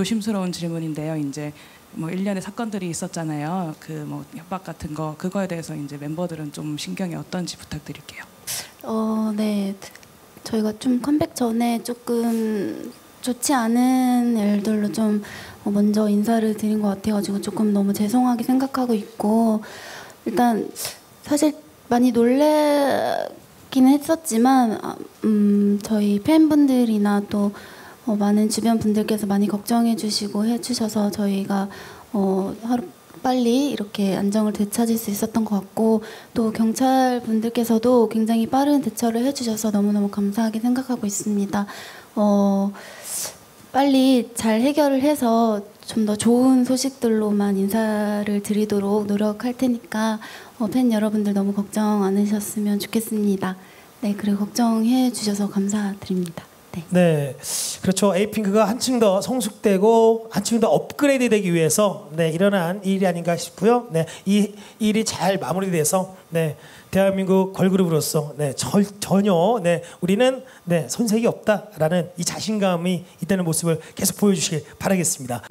조심스러운 질문인데요. 이제 뭐 일련의 사건들이 있었잖아요. 그 뭐 협박 같은 거 그거에 대해서 이제 멤버들은 좀 신경이 어떤지 부탁드릴게요. 어, 네. 저희가 좀 컴백 전에 조금 좋지 않은 일들로 좀 어, 먼저 인사를 드린 것 같아가지고 조금 너무 죄송하게 생각하고 있고 일단 사실 많이 놀래긴 했었지만 아, 음, 저희 팬분들이나 또 어, 많은 주변 분들께서 많이 걱정해 주시고 해 주셔서 저희가 어, 하루 빨리 이렇게 안정을 되찾을 수 있었던 것 같고 또 경찰 분들께서도 굉장히 빠른 대처를 해주셔서 너무너무 감사하게 생각하고 있습니다. 어, 빨리 잘 해결을 해서 좀 더 좋은 소식들로만 인사를 드리도록 노력할 테니까 어, 팬 여러분들 너무 걱정 안 하셨으면 좋겠습니다. 네, 그리고 걱정해 주셔서 감사드립니다. 네. 네, 그렇죠. 에이핑크가 한층 더 성숙되고 한층 더 업그레이드 되기 위해서 네 일어난 일이 아닌가 싶고요. 네, 이 일이 잘 마무리돼서 네 대한민국 걸그룹으로서 네 절, 전혀 네 우리는 네 손색이 없다라는 이 자신감이 있다는 모습을 계속 보여주시길 바라겠습니다.